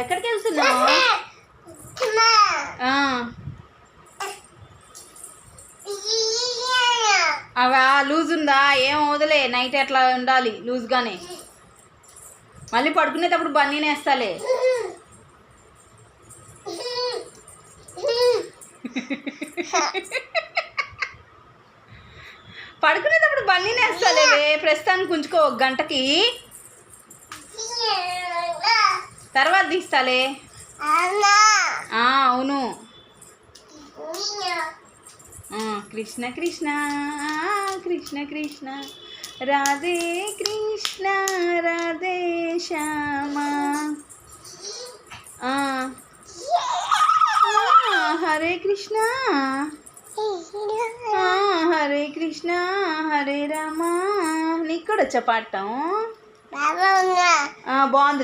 ఎక్కడికి వెళ్తున్నావు? అవా లూజ్ ఉందా? ఏం వదిలే నైట్ ఎట్లా ఉండాలి లూజ్గానే. మళ్ళీ పడుకునేటప్పుడు బన్నీని వేస్తాలే పడుకునేటప్పుడు బన్నీని వేస్తాలే ప్రస్తుతానికి ఉంచుకో ఒక గంటకి. తర్వాత తీస్తాలే. ఆ, అవును. కృష్ణ కృష్ణ కృష్ణ కృష్ణ. రాధే కృష్ణ రాధే శ్యామ. హరే కృష్ణ. హరే కృష్ణ హరే రామ. నీకు కూడా వచ్చా పాడటం ఆ, బాగుంది.